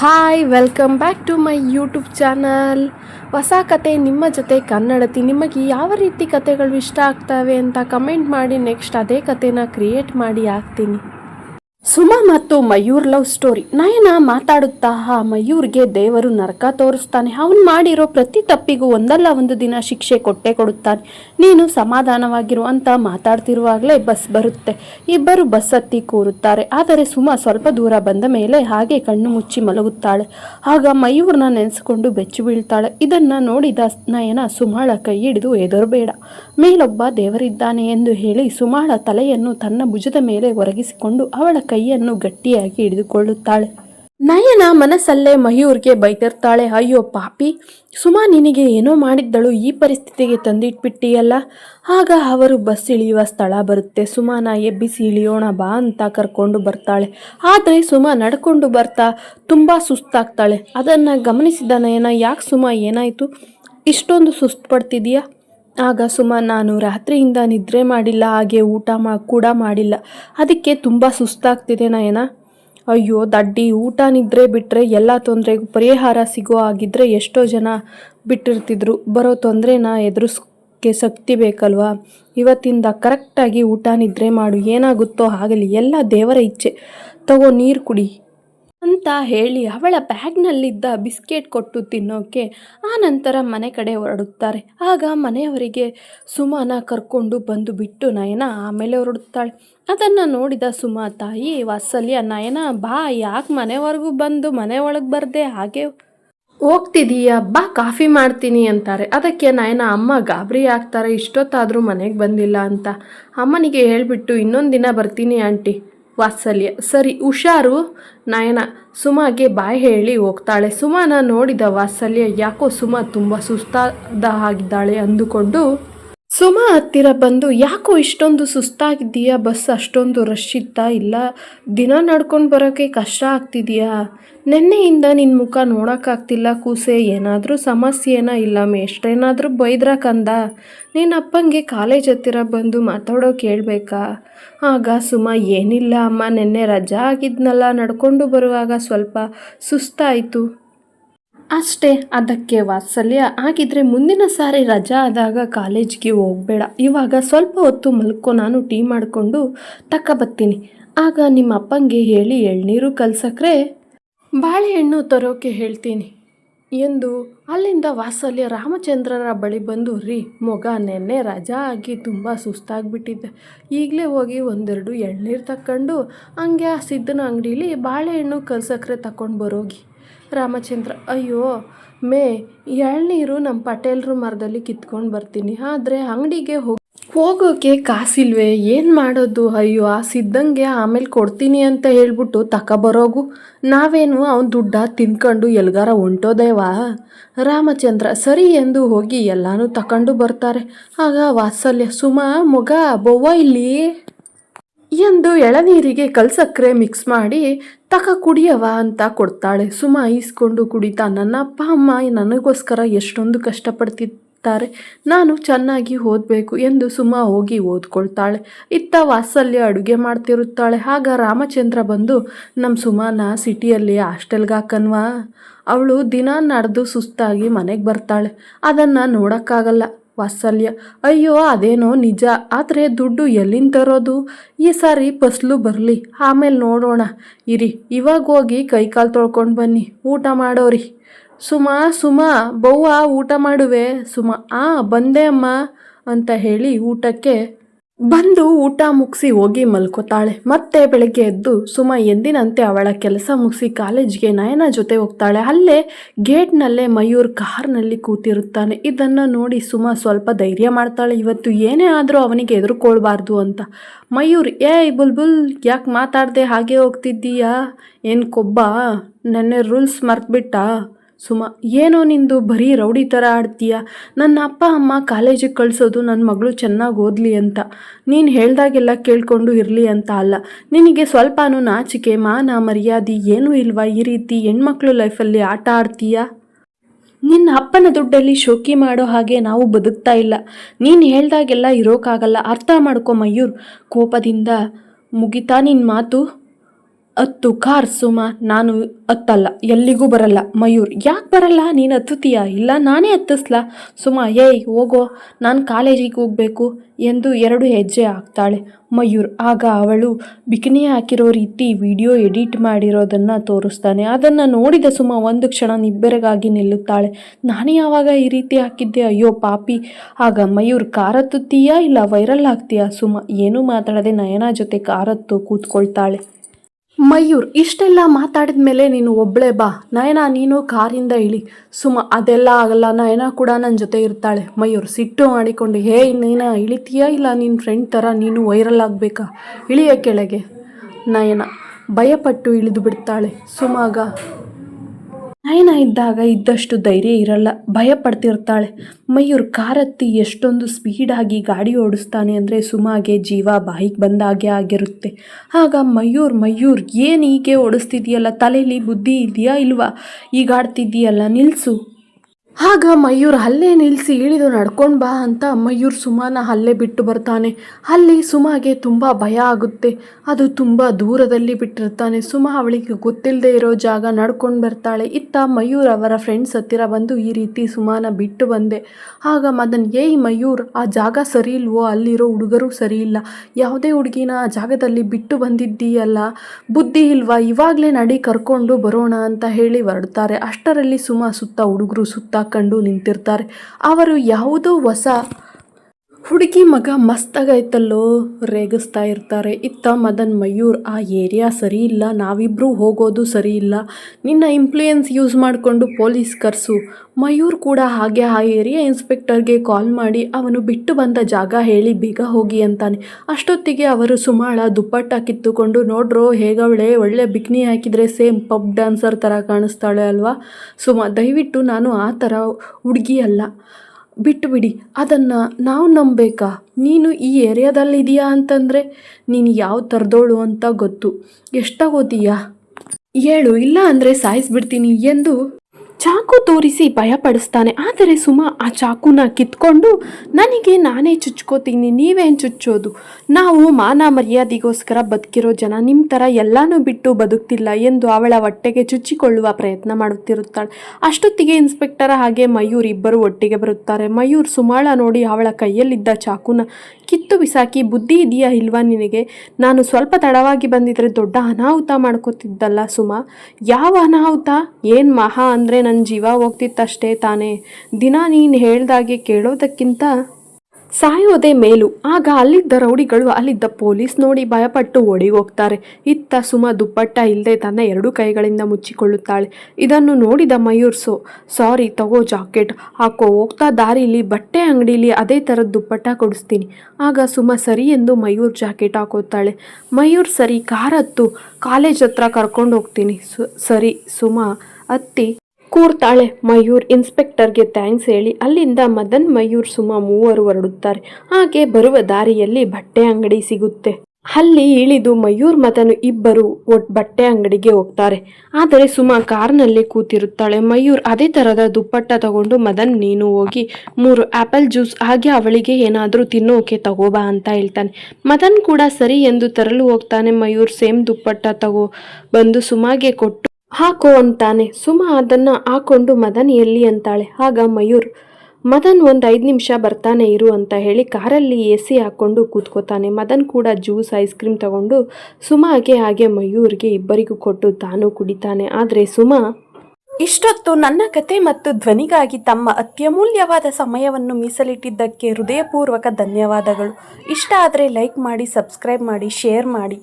Hi welcome back to my YouTube channel ಹೊಸ ಕತೆ ನಿಮ್ಮ ಜೊತೆ ಕನ್ನಡತಿ. ನಿಮಗೆ ಯಾವ ರೀತಿ ಕತೆಗಳು ಇಷ್ಟ ಆಗ್ತವೆ ಅಂತ ಕಮೆಂಟ್ ಮಾಡಿ ನೆಕ್ಸ್ಟ್ ಅದೇ ಕತೆನ ಕ್ರಿಯೇಟ್ ಮಾಡಿ ಹಾಕ್ತೀನಿ. ಸುಮಾ ಮತ್ತು ಮಯೂರ್ ಲವ್ ಸ್ಟೋರಿ. ನಯನ ಮಾತಾಡುತ್ತಾ ಆ ಮಯೂರ್ಗೆ ದೇವರು ನರಕ ತೋರಿಸ್ತಾನೆ. ಅವನು ಮಾಡಿರೋ ಪ್ರತಿ ತಪ್ಪಿಗೂ ಒಂದಲ್ಲ ಒಂದು ದಿನ ಶಿಕ್ಷೆ ಕೊಟ್ಟೆ ಕೊಡುತ್ತಾನೆ. ನೀನು ಸಮಾಧಾನವಾಗಿರು ಅಂತ ಮಾತಾಡ್ತಿರುವಾಗಲೇ ಬಸ್ ಬರುತ್ತೆ. ಇಬ್ಬರು ಬಸ್ ಹತ್ತಿ ಕೂರುತ್ತಾರೆ. ಆದರೆ ಸುಮಾ ಸ್ವಲ್ಪ ದೂರ ಬಂದ ಮೇಲೆ ಹಾಗೆ ಕಣ್ಣು ಮುಚ್ಚಿ ಮಲಗುತ್ತಾಳೆ. ಆಗ ಮಯೂರ್ನ ನೆನೆಸಿಕೊಂಡು ಬೆಚ್ಚು ಬೀಳ್ತಾಳೆ. ಇದನ್ನ ನೋಡಿದ ನಯನ ಸುಮಾಳ ಕೈ ಹಿಡಿದು ಎದುರಬೇಡ ಮೇಲೊಬ್ಬ ದೇವರಿದ್ದಾನೆ ಎಂದು ಹೇಳಿ ಸುಮಾಳ ತಲೆಯನ್ನು ತನ್ನ ಭುಜದ ಮೇಲೆ ಒರಗಿಸಿಕೊಂಡು ಅವಳ ಕೈಯನ್ನು ಗಟ್ಟಿಯಾಗಿ ಹಿಡಿದುಕೊಳ್ಳುತ್ತಾಳೆ. ನಯನ ಮನಸ್ಸಲ್ಲೇ ಮಯೂರ್ಗೆ ಬೈತಿರ್ತಾಳೆ, ಅಯ್ಯೋ ಪಾಪಿ, ಸುಮಾ ನಿನಗೆ ಏನೋ ಮಾಡಿದ್ದಳು, ಈ ಪರಿಸ್ಥಿತಿಗೆ ತಂದಿಟ್ಬಿಟ್ಟಿಯಲ್ಲ. ಆಗ ಅವರು ಬಸ್ ಇಳಿಯುವ ಸ್ಥಳ ಬರುತ್ತೆ. ಸುಮಾನ ಎಬ್ಬಿಸಿ ಇಳಿಯೋಣ ಬಾ ಅಂತ ಕರ್ಕೊಂಡು ಬರ್ತಾಳೆ. ಆದರೆ ಸುಮಾ ನಡ್ಕೊಂಡು ಬರ್ತಾ ತುಂಬ ಸುಸ್ತಾಗ್ತಾಳೆ. ಅದನ್ನು ಗಮನಿಸಿದ ನಯನ, ಯಾಕೆ ಸುಮಾ, ಏನಾಯಿತು? ಇಷ್ಟೊಂದು ಸುಸ್ತು ಪಡ್ತಿದೀಯಾ? ಆಗ ಸುಮ ನಾನು ರಾತ್ರಿಯಿಂದ ನಿದ್ರೆ ಮಾಡಿಲ್ಲ, ಹಾಗೆ ಊಟ ಮಾ, ಕೂಡ ಮಾಡಿಲ್ಲ. ಅದಕ್ಕೆ ತುಂಬ ಸುಸ್ತಾಗ್ತಿದೆ ನಯನ. ಅಯ್ಯೋ, ದಡ್ಡಿ, ಊಟ ನಿದ್ರೆ ಬಿಟ್ಟರೆ ಎಲ್ಲ ತೊಂದರೆಗೂ ಪರಿಹಾರ ಸಿಗೋ ಆಗಿದ್ದರೆ ಎಷ್ಟೋ ಜನ ಬಿಟ್ಟಿರ್ತಿದ್ರು. ಬರೋ ತೊಂದರೆನ ಎದುರಿಸ್ಕೆ ಶಕ್ತಿ ಬೇಕಲ್ವಾ? ಇವತ್ತಿಂದ ಕರೆಕ್ಟಾಗಿ ಊಟ ನಿದ್ರೆ ಮಾಡು. ಏನಾಗುತ್ತೋ ಆಗಲಿ ಎಲ್ಲ ದೇವರ ಇಚ್ಛೆ. ತಗೋ ನೀರು ಕುಡಿ. ಅಂತ ಹೇಳಿ ಅವಳ ಬ್ಯಾಗ್ನಲ್ಲಿದ್ದ ಬಿಸ್ಕೆಟ್ ಕೊಟ್ಟು ತಿನ್ನೋಕೆ ಆ ನಂತರ ಮನೆ ಕಡೆ ಹೊರಡುತ್ತಾರೆ. ಆಗ ಮನೆಯವರಿಗೆ ಸುಮಾನ ಕರ್ಕೊಂಡು ಬಂದು ಬಿಟ್ಟು ನಯನ ಆಮೇಲೆ ಹೊರಡುತ್ತಾಳೆ. ಅದನ್ನು ನೋಡಿದ ಸುಮಾ, ತಾಯಿ, ವಾತ್ಸಲ್ಯ, ನಯನ, ಬಾ, ಯಾಕೆ ಮನೆವರೆಗೂ ಬಂದು ಮನೆ ಒಳಗೆ ಬರದೆ? ಹಾಗೆ ಹೋಗ್ತಿದೀಯ, ಬಾ, ಕಾಫಿ ಮಾಡ್ತೀನಿ ಅಂತಾರೆ. ಅದಕ್ಕೆ ನಯನ, ಅಮ್ಮ, ಗಾಬರಿ ಆಗ್ತಾರೆ, ಇಷ್ಟೊತ್ತಾದರೂ ಮನೆಗೆ ಬಂದಿಲ್ಲ ಅಂತ ಅಮ್ಮನಿಗೆ ಹೇಳಿಬಿಟ್ಟು, ಇನ್ನೊಂದು ದಿನ ಬರ್ತೀನಿ ಆಂಟಿ. ವಾತ್ಸಲ್ಯ. ಸರಿ, ಹುಷಾರು. ನಯನ, ಸುಮಾಗೆ ಬಾಯ್ ಹೇಳಿ ಹೋಗ್ತಾಳೆ. ಸುಮಾನ ನೋಡಿದ ವಾತ್ಸಲ್ಯ, ಯಾಕೋ ಸುಮಾ ತುಂಬ ಸುಸ್ತಾದ ಆಗಿದ್ದಾಳೆ ಅಂದುಕೊಂಡು ಸುಮಾ ಹತ್ತಿರ ಬಂದು, ಯಾಕೋ ಇಷ್ಟೊಂದು ಸುಸ್ತಾಗಿದ್ದೀಯಾ ಬಸ್? ಅಷ್ಟೊಂದು ರಶ್ ಇತ್ತಾ? ಇಲ್ಲ, ದಿನ ನಡ್ಕೊಂಡು ಬರೋಕ್ಕೆ ಕಷ್ಟ ಆಗ್ತಿದೆಯಾ? ನಿನ್ನೆಯಿಂದ ನಿನ್ನ ಮುಖ ನೋಡೋಕ್ಕಾಗ್ತಿಲ್ಲ ಕೂಸೆ, ಏನಾದರೂ ಸಮಸ್ಯೆನಾ? ಇಲ್ಲ, ಮೇಷ್ಟ್ರೇನಾದರೂ ಬೈದ್ರ ಕಂದ ನಿನ್ನ ಅಪ್ಪಂಗೆ ಕಾಲೇಜ್ ಹತ್ತಿರ ಬಂದು ಮಾತಾಡೋಕೆ ಹೇಳ್ಬೇಕಾ ಆಗ ಸುಮ, ಏನಿಲ್ಲ ಅಮ್ಮ, ನೆನ್ನೆ ರಜಾ ಆಗಿದ್ನಲ್ಲ, ನಡ್ಕೊಂಡು ಬರುವಾಗ ಸ್ವಲ್ಪ ಸುಸ್ತಾಯಿತು. ಅಷ್ಟೇ ಅದಕ್ಕೆ ವಾತ್ಸಲ್ಯ. ಆಗಿದ್ರೆ ಮುಂದಿನ ಸಾರಿ ರಜಾ ಆದಾಗ ಕಾಲೇಜ್ಗೆ ಹೋಗಬೇಡ. ಇವಾಗ ಸ್ವಲ್ಪ ಹೊತ್ತು ಮಲ್ಕೊ, ನಾನು ಟೀ ಮಾಡಿಕೊಂಡು ತಕ್ಕ ಬರ್ತೀನಿ. ಆಗ ನಿಮ್ಮ ಅಪ್ಪಂಗೆ ಹೇಳಿ ಎಳ್ನೀರು ಕಲ್ಸಕ್ರೆ? ಬಾಳೆಹಣ್ಣು ತರೋಕೆ ಹೇಳ್ತೀನಿ ಎಂದು ಅಲ್ಲಿಂದ ವಾತ್ಸಲ್ಯ ರಾಮಚಂದ್ರರ ಬಳಿ ಬಂದು, ರೀ, ಮೊಗ, ನೆನ್ನೆ ರಜಾ ಆಗಿ ತುಂಬ ಸುಸ್ತಾಗ್ಬಿಟ್ಟಿದ್ದೆ ಈಗಲೇ ಹೋಗಿ ಒಂದೆರಡು ಎಳ್ನೀರು ತಕ್ಕೊಂಡು ಹಂಗೆ ಆ ಸಿದ್ದನ ಅಂಗಡೀಲಿ ಬಾಳೆಹಣ್ಣು ಕಲ್ಸಕ್ರೆ ತಕೊಂಡು ಬರೋಗಿ. ರಾಮಚಂದ್ರ, ಅಯ್ಯೋ, ಮೇ, ಎಳ್ನೀರು ನಮ್ಮ ಪಟೇಲ್ರು ಮರದಲ್ಲಿ ಕಿತ್ಕೊಂಡು ಬರ್ತೀನಿ. ಆದರೆ ಅಂಗಡಿಗೆ ಹೋಗಿ ಹೋಗೋಕೆ ಕಾಸಿಲ್ವೇ? ಏನು ಮಾಡೋದು? ಅಯ್ಯೋ, ಆ ಸಿದ್ದಂಗೆ ಆಮೇಲೆ ಕೊಡ್ತೀನಿ ಅಂತ ಹೇಳ್ಬಿಟ್ಟು ತಗೊಬರೋಗು ನಾವೇನು ಅವನ ದುಡ್ಡ ತಿನ್ಕೊಂಡು ಎಲ್ಗಾರ ಹೊಂಟೋದೇವಾ? ರಾಮಚಂದ್ರ, ಸರಿ ಎಂದು ಹೋಗಿ ಎಲ್ಲಾನು ತಕೊಂಡು ಬರ್ತಾರೆ. ಆಗ ವಾತ್ಸಲ್ಯ, ಸುಮಾ, ಮೊಗ, ಬೊವ್ವ ಇಲ್ಲಿ? ಎಂದು ಎಳನೀರಿಗೆ ಕಲ್ಸಕ್ಕರೆ ಮಿಕ್ಸ್ ಮಾಡಿ, ತಕ ಕುಡಿಯವ ಅಂತ ಕೊಡ್ತಾಳೆ. ಸುಮ ಈಸ್ಕೊಂಡು ಕುಡಿತಾ, ನನ್ನ ಅಪ್ಪ, ಅಮ್ಮ, ನನಗೋಸ್ಕರ ಎಷ್ಟೊಂದು ಕಷ್ಟಪಡ್ತಿದ್ದಾರೆ. ನಾನು ಚೆನ್ನಾಗಿ ಓದಬೇಕು ಎಂದು ಸುಮ ಹೋಗಿ ಓದ್ಕೊಳ್ತಾಳೆ. ಇತ್ತ ವಾಸಲ್ಯ ಅಡುಗೆ ಮಾಡ್ತಿರುತ್ತಾಳೆ. ಆಗ ರಾಮಚಂದ್ರ ಬಂದು ನಮ್ಮ ಸುಮಾನ ಸಿಟಿಯಲ್ಲಿ ಹಾಸ್ಟೆಲ್ಗೆ ಹಾಕನ್ವಾ? ಅವಳು ದಿನ ನಡೆದು ಸುಸ್ತಾಗಿ ಮನೆಗೆ ಬರ್ತಾಳೆ. ಅದನ್ನು ನೋಡೋಕ್ಕಾಗಲ್ಲ. ವಾತ್ಸಲ್ಯ. ಅಯ್ಯೋ, ಅದೇನೋ ನಿಜ. ಆದರೆ ದುಡ್ಡು ಎಲ್ಲಿಂದ ತರೋದು? ಈ ಸಾರಿ ಫಸ್ಲು ಬರಲಿ. ಆಮೇಲೆ ನೋಡೋಣ. ಇರಿ, ಇವಾಗ ಹೋಗಿ ಕೈಕಾಲು ತೊಳ್ಕೊಂಡು ಬನ್ನಿ. ಊಟ ಮಾಡೋರಿ. ಸುಮಾ ಸುಮಾ, ಬೌವಾ, ಊಟ ಮಾಡುವೆ? ಸುಮಾ, ಆ, ಬಂದೆ ಅಮ್ಮ ಅಂತ ಹೇಳಿ ಊಟಕ್ಕೆ ಬಂದು ಊಟ ಮುಗಿಸಿ ಹೋಗಿ ಮಲ್ಕೋತಾಳೆ. ಮತ್ತೆ ಬೆಳಗ್ಗೆ ಎದ್ದು ಸುಮ ಎಂದಿನಂತೆ ಅವಳ ಕೆಲಸ ಮುಗಿಸಿ ಕಾಲೇಜ್ಗೆ ನಯನ ಜೊತೆ ಹೋಗ್ತಾಳೆ. ಅಲ್ಲೇ ಗೇಟ್ನಲ್ಲೇ ಮಯೂರ್ ಕಾರ್ನಲ್ಲಿ ಕೂತಿರುತ್ತಾನೆ. ಇದನ್ನು ನೋಡಿ ಸುಮ ಸ್ವಲ್ಪ ಧೈರ್ಯ ಮಾಡ್ತಾಳೆ. ಇವತ್ತು ಏನೇ ಆದರೂ ಅವನಿಗೆ ಎದುರುಕೊಳ್ಬಾರ್ದು ಅಂತ. ಮಯೂರ್ ಏಯ್ ಬುಲ್ಬುಲ್, ಯಾಕೆ ಮಾತಾಡದೆ ಹಾಗೆ ಹೋಗ್ತಿದ್ದೀಯಾ? ಏನು ಕೊಬ್ಬ? ನೆನ್ನೆ ರೂಲ್ಸ್ ಮರ್ತ್ಬಿಟ್ಟಾ? ಸುಮ, ಏನೋ ನಿಂದು ಬರೀ ರೌಡಿ ಥರ ಆಡ್ತೀಯ? ನನ್ನ ಅಪ್ಪ, ಅಮ್ಮ ಕಾಲೇಜಿಗೆ ಕಳಿಸೋದು ನನ್ನ ಮಗಳು ಚೆನ್ನಾಗಿ ಓದಲಿ ಅಂತ. ನೀನು ಹೇಳ್ದಾಗೆಲ್ಲ ಕೇಳಿಕೊಂಡು ಇರಲಿ ಅಂತ ಅಲ್ಲ. ನಿನಗೆ ಸ್ವಲ್ಪನೂ ನಾಚಿಕೆ, ಮಾನ, ಮರ್ಯಾದೆ ಏನೂ ಇಲ್ವಾ ಈ ರೀತಿ ಹೆಣ್ಮಕ್ಳು ಲೈಫಲ್ಲಿ ಆಟ ಆಡ್ತೀಯಾ? ನಿನ್ನ ಅಪ್ಪನ ದುಡ್ಡಲ್ಲಿ ಶೋಕಿ ಮಾಡೋ ಹಾಗೆ ನಾವು ಬದುಕ್ತಾ ಇಲ್ಲ. ನೀನು ಹೇಳ್ದಾಗೆಲ್ಲ ಇರೋಕ್ಕಾಗಲ್ಲ ಅರ್ಥ ಮಾಡ್ಕೊ ಮಯೂರ್. ಕೋಪದಿಂದ ಮುಗಿತಾ ನಿನ್ನ ಮಾತು? ಹತ್ತು ಕಾರ್ ಸುಮ ನಾನು ಹತ್ತಲ್ಲ, ಎಲ್ಲಿಗೂ ಬರಲ್ಲ. ಮಯೂರ್, ಯಾಕೆ ಬರಲ್ಲ? ನೀನು ಹತ್ತುತ್ತೀಯ? ಇಲ್ಲ, ನಾನೇ ಹತ್ತಿಸ್ಲ? ಸುಮ, ಏಯ್, ಹೋಗೋ. ನಾನು ಕಾಲೇಜಿಗೆ ಹೋಗಬೇಕು ಎಂದು ಎರಡು ಹೆಜ್ಜೆ ಹಾಕ್ತಾಳೆ. ಮಯೂರ್, ಆಗ ಅವಳು ಬಿಕಿನಿ ಹಾಕಿರೋ ರೀತಿ ವಿಡಿಯೋ ಎಡಿಟ್ ಮಾಡಿರೋದನ್ನು ತೋರಿಸ್ತಾನೆ. ಅದನ್ನು ನೋಡಿದ ಸುಮ ಒಂದು ಕ್ಷಣ ನಿಬ್ಬೆರಗಾಗಿ ನಿಲ್ಲುತ್ತಾಳೆ. ನಾನು ಯಾವಾಗ ಈ ರೀತಿ ಹಾಕಿದ್ದೆ? ಅಯ್ಯೋ, ಪಾಪಿ. ಆಗ ಮಯೂರ್ ಕಾರತ್ತುತ್ತೀಯಾ ಇಲ್ಲ ವೈರಲ್ ಆಗ್ತೀಯಾ? ಸುಮ, ಏನೂ ಮಾತಾಡದೆ ನಯನ ಜೊತೆ ಕಾರತ್ತು ಕೂತ್ಕೊಳ್ತಾಳೆ. ಮಯೂರ್, ಇಷ್ಟೆಲ್ಲ ಮಾತಾಡಿದ ಮೇಲೆ ನೀನು ಒಬ್ಬಳೇ ಬಾ. ನಯನ, ನೀನು ಕಾರಿಂದ ಇಳಿ. ಸುಮ, ಅದೆಲ್ಲ ಆಗಲ್ಲ. ನಯನ ಕೂಡ ನನ್ನ ಜೊತೆ ಇರ್ತಾಳೆ. ಮಯೂರ್, ಸಿಟ್ಟು ಮಾಡಿಕೊಂಡು, ಹೇ ನೀನ ಇಳಿತೀಯಾ? ಇಲ್ಲ ನಿನ್ನ ಫ್ರೆಂಡ್ ಥರ ನೀನು ವೈರಲ್ ಆಗಬೇಕಾ? ಇಳಿಯ ಕೆಳಗೆ. ನಯನ ಭಯಪಟ್ಟು ಇಳಿದು ಬಿಡ್ತಾಳೆ. ಸುಮಾಗ ನಯನ ಇದ್ದಾಗ ಇದ್ದಷ್ಟು ಧೈರ್ಯ ಇರಲ್ಲ. ಭಯ ಪಡ್ತಿರ್ತಾಳೆ ಮಯೂರ್ ಕಾರತ್ತಿ ಎಷ್ಟೊಂದು ಸ್ಪೀಡಾಗಿ ಗಾಡಿ ಓಡಿಸ್ತಾನೆ ಅಂದರೆ ಸುಮಾಗೆ ಜೀವ ಬಾಯಿಗೆ ಬಂದಾಗೆ ಆಗಿರುತ್ತೆ. ಆಗ ಮಯೂರ್ ಮಯೂರ್, ಏನು ಹೀಗೆ ಓಡಿಸ್ತಿದೆಯಲ್ಲ? ತಲೆಯಲ್ಲಿ ಬುದ್ಧಿ ಇದೆಯಾ ಇಲ್ವಾ? ಈಗ ಆಡ್ತಿದ್ದೀಯಲ್ಲ ನಿಲ್ಲಿಸು ಆಗ ಮಯೂರ್ ಅಲ್ಲೇ ನಿಲ್ಲಿಸಿ ಇಳಿದು ನಡ್ಕೊಂಡು ಬಾ ಅಂತ ಮಯೂರ್ ಸುಮಾನ ಅಲ್ಲೇ ಬಿಟ್ಟು ಬರ್ತಾನೆ. ಅಲ್ಲಿ ಸುಮಾಗೆ ತುಂಬ ಭಯ ಆಗುತ್ತೆ. ಅದು ತುಂಬ ದೂರದಲ್ಲಿ ಬಿಟ್ಟಿರ್ತಾನೆ. ಸುಮಾ ಅವಳಿಗೆ ಗೊತ್ತಿಲ್ಲದೆ ಇರೋ ಜಾಗ ನಡ್ಕೊಂಡು ಬರ್ತಾಳೆ. ಇತ್ತ ಮಯೂರ್ ಅವರ ಫ್ರೆಂಡ್ಸ್ ಹತ್ತಿರ ಬಂದು ಈ ರೀತಿ ಸುಮಾನ ಬಿಟ್ಟು ಬಂದೆ. ಆಗ ಮದನ್, ಏಯ್ ಮಯೂರ್, ಆ ಜಾಗ ಸರಿ ಇಲ್ವೋ? ಅಲ್ಲಿರೋ ಹುಡುಗರು ಸರಿ ಇಲ್ಲ. ಯಾವುದೇ ಹುಡುಗಿನ ಆ ಜಾಗದಲ್ಲಿ ಬಿಟ್ಟು ಬಂದಿದ್ದೀಯಲ್ಲ? ಬುದ್ಧಿ ಇಲ್ವಾ? ಇವಾಗಲೇ ನಡಿ ಕರ್ಕೊಂಡು ಬರೋಣ ಅಂತ ಹೇಳಿ ಹೊರಡ್ತಾರೆ. ಅಷ್ಟರಲ್ಲಿ ಸುಮಾ ಸುತ್ತ ಹುಡುಗರು ಸುತ್ತ ಕಂಡು ನಿಂತಿರ್ತಾರೆ. ಅವರು ಯಾವುದೋ ಹೊಸ ಹುಡುಗಿ ಮಗ ಮಸ್ತಾಗೈತಲ್ಲೋ ರೇಗಿಸ್ತಾ ಇರ್ತಾರೆ. ಇತ್ತ ಮದನ್ ಮಯೂರ್, ಆ ಏರಿಯಾ ಸರಿ ಇಲ್ಲ ನಾವಿಬ್ಬರೂ ಹೋಗೋದು ಸರಿ ಇಲ್ಲ ನಿನ್ನ ಇಂಪ್ಲೂಯೆನ್ಸ್ ಯೂಸ್ ಮಾಡಿಕೊಂಡು ಪೊಲೀಸ್ ಕರೆಸು. ಮಯೂರ್ ಕೂಡ ಹಾಗೆ ಆ ಏರಿಯಾ ಇನ್ಸ್ಪೆಕ್ಟರ್ಗೆ ಕಾಲ್ ಮಾಡಿ, ಅವನು ಬಿಟ್ಟು ಬಂದ ಜಾಗ ಹೇಳಿ, ಬೇಗ ಹೋಗಿ ಅಂತಾನೆ. ಅಷ್ಟೊತ್ತಿಗೆ ಅವರು ಸುಮಾಳ ದುಪ್ಪಟ್ಟ ಕಿತ್ತುಕೊಂಡು, ನೋಡ್ರೋ, ಹೇಗವಳೆ? ಒಳ್ಳೆ ಬಿಕ್ನಿ ಹಾಕಿದರೆ ಸೇಮ್ ಪಬ್ ಡ್ಯಾನ್ಸರ್ ಥರ ಕಾಣಿಸ್ತಾಳೆ ಅಲ್ವಾ? ಸುಮಾ, ದಯವಿಟ್ಟು ನಾನು ಆ ಥರ ಹುಡುಗಿ ಅಲ್ಲ. ಬಿಟ್ಟು ಬಿಡಿ ಅದನ್ನು ನಾವು ನಂಬಬೇಕಾ ನೀನು ಈ ಏರಿಯಾದಲ್ಲಿದೆಯಾ ಅಂತಂದರೆ ನೀನು ಯಾವ ಥರದೋಳು ಅಂತ ಗೊತ್ತು. ಎಷ್ಟಾಗೋತೀಯಾ ಹೇಳು ಇಲ್ಲ ಅಂದರೆ ಸಾಯಿಸ್ಬಿಡ್ತೀನಿ ಎಂದು ಚಾಕು ತೋರಿಸಿ ಭಯಪಡಿಸ್ತಾನೆ. ಆದರೆ ಸುಮಾ ಆ ಚಾಕುನ ಕಿತ್ಕೊಂಡು, ನನಗೆ ನಾನೇ ಚುಚ್ಕೋತೀನಿ, ನೀವೇನು ಚುಚ್ಚೋದು? ನಾವು ಮಾನ ಮರ್ಯಾದೆಗೋಸ್ಕರ ಬದುಕಿರೋ ಜನ ನಿಮ್ಮ ಥರ ಎಲ್ಲನೂ ಬಿಟ್ಟು ಬದುಕ್ತಿಲ್ಲ ಎಂದು ಅವಳ ಹೊಟ್ಟೆಗೆ ಚುಚ್ಚಿಕೊಳ್ಳುವ ಪ್ರಯತ್ನ ಮಾಡುತ್ತಿರುತ್ತಾಳೆ. ಅಷ್ಟೊತ್ತಿಗೆ ಇನ್ಸ್ಪೆಕ್ಟರ್ ಹಾಗೆ ಮಯೂರ್ ಇಬ್ಬರು ಒಟ್ಟಿಗೆ ಬರುತ್ತಾರೆ. ಮಯೂರ್ ಸುಮಾಳ ನೋಡಿ ಅವಳ ಕೈಯಲ್ಲಿದ್ದ ಚಾಕುನ ಕಿತ್ತು ಬಿಸಾಕಿ, ಬುದ್ಧಿ ಇದೆಯಾ ಇಲ್ವಾ ನಿನಗೆ? ನಾನು ಸ್ವಲ್ಪ ತಡವಾಗಿ ಬಂದಿದ್ರೆ ದೊಡ್ಡ ಅನಾಹುತ ಮಾಡ್ಕೋತಿದ್ದಲ್ಲ ಸುಮಾ. ಯಾವ ಅನಾಹುತ? ಏನು ಮಹಾ ಅಂದರೆ ನನ್ನ ಜೀವ ಹೋಗ್ತಿತ್ತಷ್ಟೇ ತಾನೇ. ದಿನ ನೀನು ಹೇಳ್ದಾಗೆ ಕೇಳೋದಕ್ಕಿಂತ ಸಾಯೋದೇ ಮೇಲು. ಆಗ ಅಲ್ಲಿದ್ದ ರೌಡಿಗಳು ಅಲ್ಲಿದ್ದ ಪೊಲೀಸ್ ನೋಡಿ ಭಯಪಟ್ಟು ಓಡಿ ಹೋಗ್ತಾರೆ. ಇತ್ತ ಸುಮ ದುಪ್ಪಟ್ಟ ಇಲ್ಲದೆ ತನ್ನ ಎರಡು ಕೈಗಳಿಂದ ಮುಚ್ಚಿಕೊಳ್ಳುತ್ತಾಳೆ. ಇದನ್ನು ನೋಡಿದ ಮಯೂರ್ ಸೊ, ಸಾರಿ, ತಗೋ ಜಾಕೆಟ್. ಹಾಕೋ, ಹೋಗ್ತಾ ದಾರಿಲಿ, ಬಟ್ಟೆ ಅಂಗಡಿಲಿ ಅದೇ ಥರದ ದುಪ್ಪಟ್ಟ ಕೊಡಿಸ್ತೀನಿ. ಆಗ ಸುಮ ಸರಿ ಎಂದು ಮಯೂರ್ ಜಾಕೆಟ್ ಹಾಕೋತಾಳೆ. ಮಯೂರ್ ಸರಿ, ಕಾರ್ ಹತ್ತು. ಕಾಲೇಜ್ ಹತ್ರ ಕರ್ಕೊಂಡು ಹೋಗ್ತೀನಿ. ಸು, ಸರಿ, ಸುಮ ಹತ್ತಿ ಕೂರ್ತಾಳೆ. ಮಯೂರ್ ಇನ್ಸ್ಪೆಕ್ಟರ್ಗೆ ಥ್ಯಾಂಕ್ಸ್ ಹೇಳಿ ಅಲ್ಲಿಂದ ಮದನ್, ಮಯೂರ್, ಸುಮ ಮೂವರು ಹೊರಡುತ್ತಾರೆ. ಹಾಗೆ ಬರುವ ದಾರಿಯಲ್ಲಿ ಬಟ್ಟೆ ಅಂಗಡಿ ಸಿಗುತ್ತೆ. ಅಲ್ಲಿ ಇಳಿದು ಮಯೂರ್ ಮದನ್ ಇಬ್ಬರು ಒಟ್ ಬಟ್ಟೆ ಅಂಗಡಿಗೆ ಹೋಗ್ತಾರೆ. ಆದರೆ ಸುಮಾ ಕಾರ್ನಲ್ಲಿ ಕೂತಿರುತ್ತಾಳೆ. ಮಯೂರ್ ಅದೇ ಥರದ ದುಪ್ಪಟ್ಟ ತಗೊಂಡು ಮದನ್, ನೀನು ಹೋಗಿ ಮೂರು ಆಪಲ್ ಜ್ಯೂಸ್, ಹಾಗೆ ಅವಳಿಗೆ ಏನಾದರೂ ತಿನ್ನೋಕೆ ತಗೋಬಾ ಅಂತ ಹೇಳ್ತಾನೆ. ಮದನ್ ಕೂಡ ಸರಿ ಎಂದು ತರಲು ಹೋಗ್ತಾನೆ. ಮಯೂರ್ ಸೇಮ್ ದುಪ್ಪಟ್ಟ ತಗೋ ಬಂದು ಸುಮಾಗೆ ಕೊಟ್ಟು ಹಾಕೋ ಅಂತಾನೆ. ಸುಮ ಅದನ್ನ ಹಾಕೊಂಡು ಮದನ್ ಎಲ್ಲಿ ಅಂತಾಳೆ. ಆಗ ಮಯೂರ್, ಮದನ್ ಒಂದು ಐದು ನಿಮಿಷ ಬರ್ತಾನೆ ಇರು ಅಂತ ಹೇಳಿ ಕಾರಲ್ಲಿ ಎ ಸಿ ಹಾಕ್ಕೊಂಡು ಕೂತ್ಕೋತಾನೆ. ಮದನ್ ಕೂಡ ಜ್ಯೂಸ್, ಐಸ್ ಕ್ರೀಮ್ ತಗೊಂಡು ಸುಮಾಗೆ ಹಾಗೆ ಮಯೂರ್ಗೆ ಇಬ್ಬರಿಗೂ ಕೊಟ್ಟು ತಾನು ಕುಡಿತಾನೆ. ಆದರೆ ಸುಮಾ, ಇಷ್ಟೊತ್ತು ನನ್ನ ಕತೆ ಮತ್ತು ಧ್ವನಿಗಾಗಿ ತಮ್ಮ ಅತ್ಯಮೂಲ್ಯವಾದ ಸಮಯವನ್ನು ಮೀಸಲಿಟ್ಟಿದ್ದಕ್ಕೆ ಹೃದಯಪೂರ್ವಕ ಧನ್ಯವಾದಗಳು. ಇಷ್ಟ ಆದರೆ ಲೈಕ್ ಮಾಡಿ, ಸಬ್ಸ್ಕ್ರೈಬ್ ಮಾಡಿ, ಶೇರ್ ಮಾಡಿ.